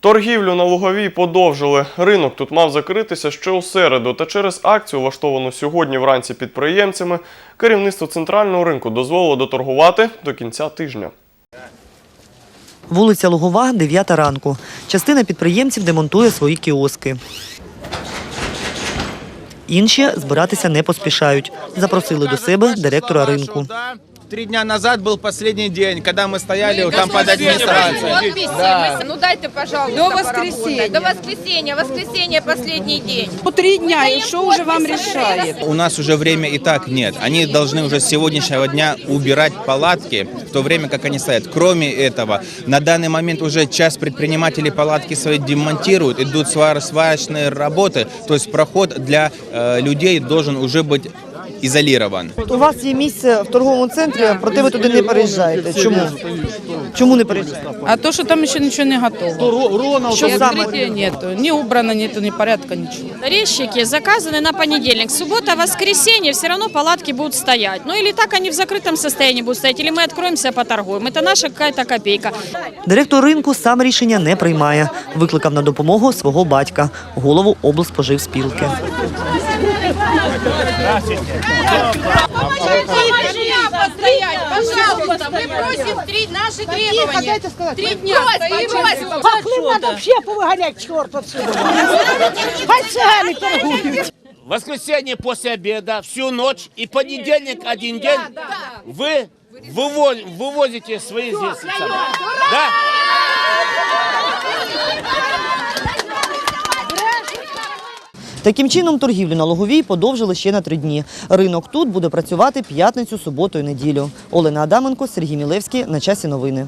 Торгівлю на Луговій подовжили. Ринок тут мав закритися ще у середу. Та через акцію, влаштовану сьогодні вранці підприємцями, керівництво центрального ринку дозволило доторгувати до кінця тижня. Вулиця Лугова, 9 ранку. Частина підприємців демонтує свої кіоски. Інші збиратися не поспішають. Запросили до себе директора ринку. Три дня назад был последний день, когда мы стояли там под администрацией. Да. Ну дайте, пожалуйста, До воскресенья. До воскресенья. Воскресенье последний день. По три дня, и даем что уже вам решает? У нас уже время и так нет. Они должны уже с сегодняшнего дня убирать палатки, в то время как они стоят. Кроме этого, на данный момент уже часть предпринимателей палатки свои демонтируют, идут свар- сварочные работы, то есть проход для э, людей должен уже быть изолирован. У вас є місце в торговому центрі, проте ви туди не переїжджаєте. Чому? Чому не переїжджаєте? А то, что там еще ничего не готово. Що И саме? открытия нету. Ни убрано, нету, ни порядка, ничего. Резчики заказаны на понедельник. Суббота, воскресенье все равно палатки будут стоять. Ну или так они в закрытом состоянии будут стоять, или мы откроемся, поторгуем. Это наша какая-то копейка. Директор ринку сам рішення не приймає. Викликав на допомогу свого батька, голову облспоживспілки. постоять, Пожалуйста. Мы просим три наши требования. Три дня стоим. Хохлим надо вообще повыгонять к черту отсюда. Цыгане торгуют. воскресенье после обеда, всю ночь и понедельник один день вы выво- вывозите свои здесь. Да? Таким чином, торгівлю на Логовій подовжили ще на три дні. Ринок тут буде працювати п'ятницю, суботу і неділю. Олена Адаменко, Сергій Мілевський. На часі новини.